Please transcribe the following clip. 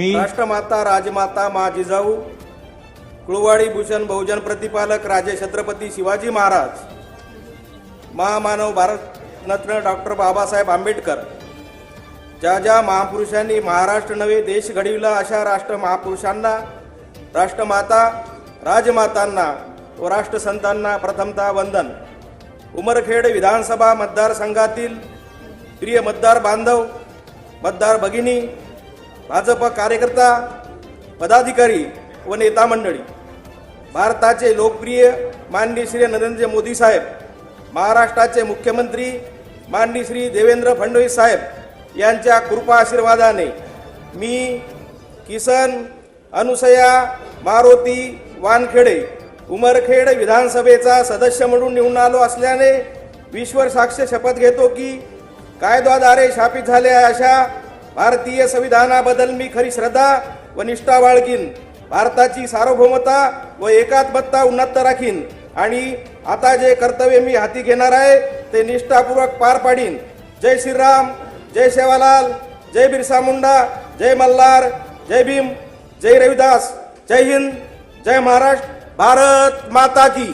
मी राष्ट्रमाता राजमाता मा जिजाऊ कुळवाडी भूषण बहुजन प्रतिपालक राजे छत्रपती शिवाजी महाराज महामानव भारतरत्न डॉक्टर बाबासाहेब आंबेडकर ज्या ज्या महापुरुषांनी महाराष्ट्र नवे देश घडविला अशा राष्ट्र महापुरुषांना राष्ट्रमाता राजमातांना व राष्ट्रसंतांना प्रथमतः वंदन. उमरखेड विधानसभा मतदारसंघातील प्रिय मतदार बांधव मतदार भगिनी भाजप कार्यकर्ता पदाधिकारी व नेता मंडळी भारताचे लोकप्रिय माननीय श्री नरेंद्र मोदी साहेब महाराष्ट्राचे मुख्यमंत्री माननीय श्री देवेंद्र फडणवीस साहेब यांच्या कृपा आशीर्वादाने मी किसन अनुसया मारुती वानखेडे उमरखेड विधानसभेचा सदस्य म्हणून निवडून आलो असल्याने विश्वर साक्ष शपथ घेतो की कायद्याद्वारे शापित झाल्या अशा भारतीय संविधानाबद्दल मी खरी श्रद्धा व निष्ठा बाळगीन. भारताची सार्वभौमता व एकात्मत्ता उन्नत राखीन. आणि आता जे कर्तव्य मी हाती घेणार आहे ते निष्ठापूर्वक पार पाडीन. जय श्रीराम जय शेवालाल जय बिरसा मुंडा जय मल्हार जय भीम जय रविदास. जय हिंद जय महाराष्ट्र भारत माता की.